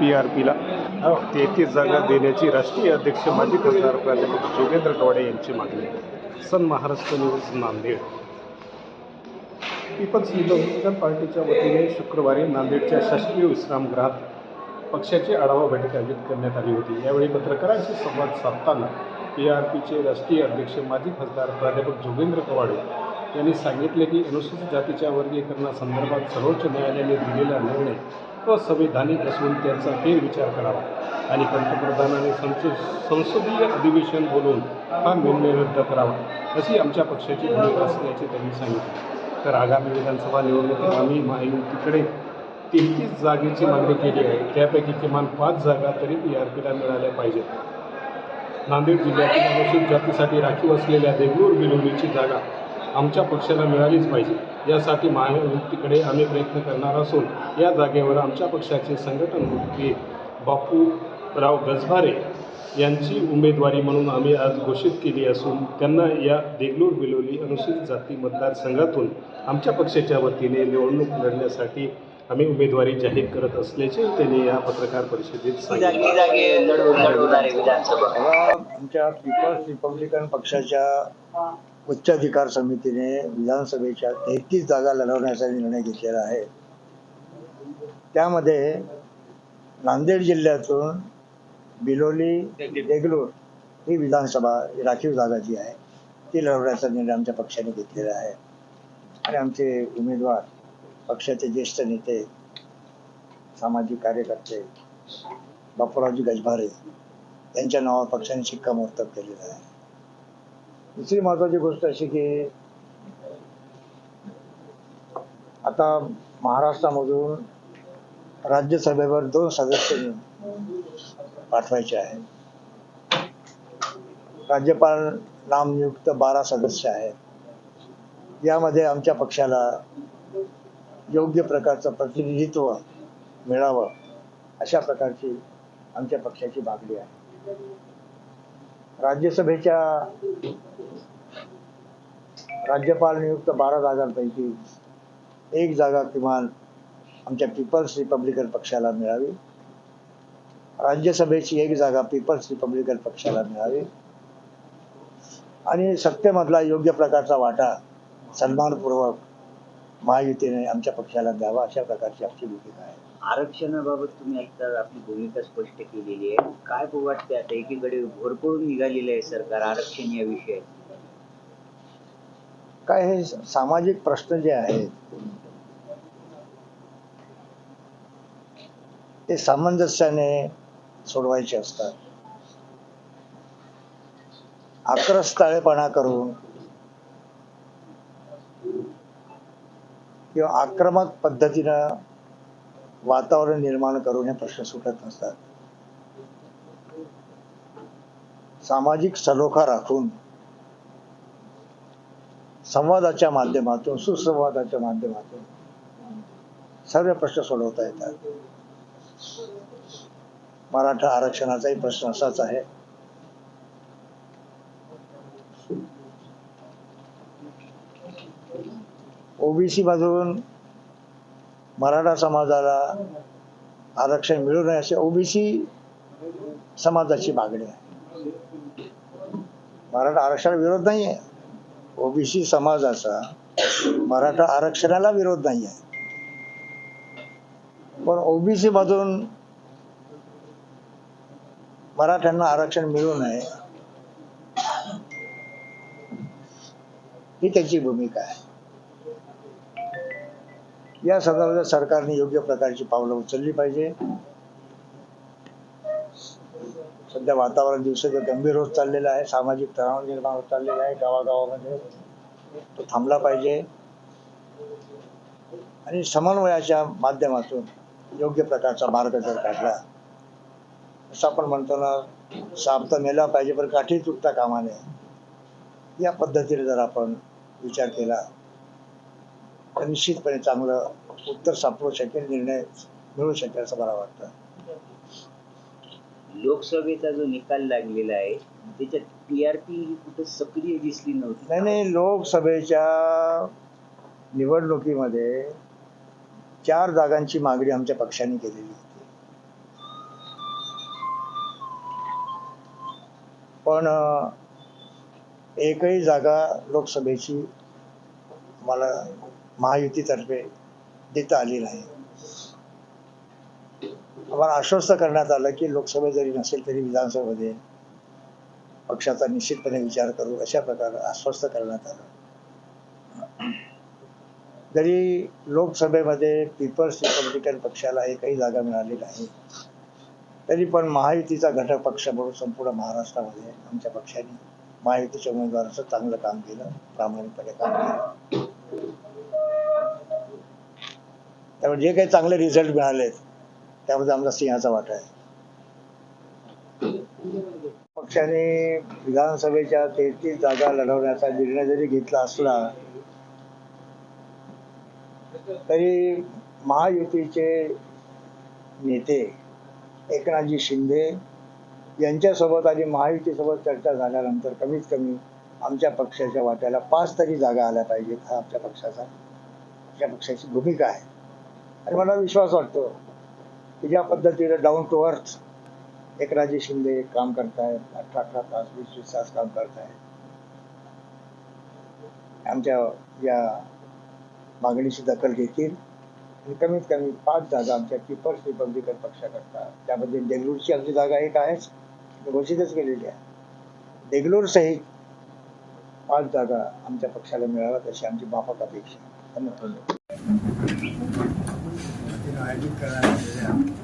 P R पीला. हो, तेहतीस जागा देण्याची राष्ट्रीय अध्यक्ष माजी खासदार प्राध्यापक जोगेंद्र कवाडे यांची मागणी. Sun Maharashtra news Nanded. People's Republican पार्टीच्या वतीने शुक्रवारी नांदेडच्या शासकीय विश्रामगृहात पक्षाची आढावा बैठक आयोजित करण्यात आली होती. यावेळी पत्रकारांशी संवाद साधताना पी आर पीचे राष्ट्रीय अध्यक्ष माजी खासदार प्राध्यापक जोगेंद्र कवाडे यांनी सांगितले की अनुसूचित जातीच्या वर्गीकरणासंदर्भात सर्वोच्च न्यायालयाने दिलेला निर्णय असंवैधानिक असून त्यांचा फेरविचार करावा. आणि पंतप्रधानांनी संसद संसदीय अधिवेशन बोलवून हा निर्णय रद्द करावा अशी आमच्या पक्षाची भूमिका असल्याचे त्यांनी सांगितले. तर आगामी विधानसभा निवडणुकीत आम्ही महायुतीकडे तेहतीस जागेची मागणी केली आहे. त्यापैकी किमान पाच जागा तरी पी आर पीला मिळाल्या पाहिजेत. नांदेड जिल्ह्यातील अनुसूचित जातीसाठी राखीव असलेल्या देगलूर बिलोलीची जागा आमच्या पक्षाला मिळालीच पाहिजे. यासाठी महायुतीकडे आम्ही प्रयत्न करणार असून या जागेवर आमच्या पक्षाचे संघटन मुख्य बापूराव गजभारे यांची उमेदवारी म्हणून आम्ही आज घोषित केली असून त्यांना या देगलूर बिलोली अनुसूचित जाती मतदारसंघातून आमच्या पक्षाच्या वतीने निवडणूक लढण्यासाठी आम्ही उमेदवारी जाहीर करत असल्याचे त्यांनी या पत्रकार परिषदेत सांगितले. जागी जागी लढवून लढवणार आहे विधानसभा. तेव्हा आमच्या पीपल्स रिपब्लिकन पक्षाच्या उच्चाधिकार समितीने विधानसभेच्या तेहतीस जागा लढवण्याचा निर्णय घेतलेला आहे. त्यामध्ये नांदेड जिल्ह्यातून बिलोली देगलूर ही विधानसभा ही राखीव जागा जी आहे ती लढवण्याचा निर्णय आमच्या पक्षाने घेतलेला आहे. आणि आमचे उमेदवार पक्षाचे ज्येष्ठ नेते सामाजिक कार्यकर्ते बापूरावजी गजभारे यांच्या नावावर पक्षाने शिक्कामोर्तब केलेलं आहे. दुसरी महत्वाची गोष्ट अशी की आता महाराष्ट्रामधून राज्यसभेवर दोन सदस्य पाठवायचे आहे राज्यपाल नामनियुक्त बारा सदस्य आहेत. यामध्ये आमच्या पक्षाला योग्य प्रकारचं प्रतिनिधित्व मिळावं अशा प्रकारची आमच्या पक्षाची मागणी आहे. राज्यसभेच्या राज्यपाल नियुक्त बारा जागांपैकी एक जागा किमान आमच्या पीपल्स रिपब्लिकन पक्षाला मिळावी. राज्यसभेची एक जागा पीपल्स रिपब्लिकन पक्षाला मिळावी. आणि सत्तेमधला योग्य प्रकारचा वाटा सन्मानपूर्वक महायुतीने आमच्या पक्षाला द्यावा अशा प्रकारची आमची भूमिका आहे. आरक्षणाबाबत तुम्ही एकदा आपली भूमिका स्पष्ट केलेली आहे. काय वाटते आता? एकीकडे भरपूर निघालेलं आहे सरकार आरक्षण या विषयात. काय हे सामाजिक प्रश्न जे आहेत ते सामंजस्याने सोडवायचे असतात. आक्रस्ताळेपणा करून किंवा आक्रमक पद्धतीनं वातावरण निर्माण करून हे प्रश्न सुटत नसतात. सामाजिक सलोखा राखून संवादाच्या माध्यमातून सुसंवादाच्या माध्यमातून सर्व प्रश्न सोडवता येतात. मराठा आरक्षणाचाही प्रश्न असाच आहे. ओबीसी मधून मराठा समाजाला आरक्षण मिळू नये अशी ओबीसी समाजाची मागणी आहे. मराठा आरक्षणाला विरोध नाही आहे ओबीसी समाजाचा मराठा आरक्षणाला विरोध नाही आहे पण ओबीसी मधून मराठ्यांना आरक्षण मिळू नये ही त्याची भूमिका आहे. या संदर्भात सरकारने योग्य प्रकारची पावलं उचलली पाहिजे. सध्या वातावरण दिवसेंदिवस गंभीर होत चाललेलं आहे. सामाजिक तणाव निर्माण होत चाललेला आहे. गावागावामध्ये तो थांबला पाहिजे. आणि समन्वयाच्या माध्यमातून योग्य प्रकारचा मार्ग जर काढला असं आपण म्हणतो ना साप तर मेला पाहिजे पण काठी तुटता कामा नये या पद्धतीने जर आपण विचार केला निश्चितपणे चांगलं उत्तर सापडू शकेल निर्णय मिळू शकेल असं मला वाटतं. लोकसभेचा जो निकाल लागलेला आहे त्याच्यात टी आर पी कुठे सक्रिय दिसली नव्हती? नाही नाही लोकसभेच्या निवडणुकीमध्ये चार जागांची मागणी आमच्या पक्षाने केलेली होती. पण एकही जागा लोकसभेची मला महायुतीतर्फे देता आली नाही आम्हाला आश्वस्त करण्यात आलं की लोकसभा जरी नसेल तरी विधानसभेमध्ये पक्षाचा निश्चितपणे विचार करू अशा प्रकारे आश्वस्त करण्यात आलं. जरी लोकसभेमध्ये पीपल्स रिपब्लिकन पक्षाला एकही जागा मिळाली नाही तरी पण महायुतीचा घटक पक्ष म्हणून संपूर्ण महाराष्ट्रामध्ये आमच्या पक्षाने महायुतीच्या उमेदवाराचं चांगलं काम केलं प्रामाणिकपणे काम केलं. त्यामुळे जे काही चांगले रिझल्ट मिळालेत त्यामध्ये आमचा सिंहाचा वाटा आहे. पक्षाने विधानसभेच्या तेहतीस जागा लढवण्याचा निर्णय जरी घेतला असला तरी महायुतीचे नेते एकनाथजी शिंदे यांच्यासोबत आणि महायुतीसोबत चर्चा झाल्यानंतर कमीत कमी आमच्या पक्षाच्या वाट्याला पाच तरी जागा आल्या पाहिजेत हा आमच्या पक्षाचा आमच्या पक्षाची भूमिका आहे. आणि मला विश्वास वाटतो की ज्या पद्धतीने डाऊन टू अर्थ एकराजी शिंदे काम करतायत अठरा अठरा तास वीस वीस तास काम करतायत. आमच्या या मागणीची दखल घेतील. आणि कमीत कमी पाच जागा आमच्या पीपल्स रिपब्लिकन पक्षाकरता त्यामध्ये देगलूरची आमची जागा एक आहेच. घोषितच केलेली आहे. देगलूर सहित पाच जागा आमच्या पक्षाला मिळाव्यात अशी आमची माफक अपेक्षा धन्यवाद. आयोजित करण्यात आलेल्या आजच्या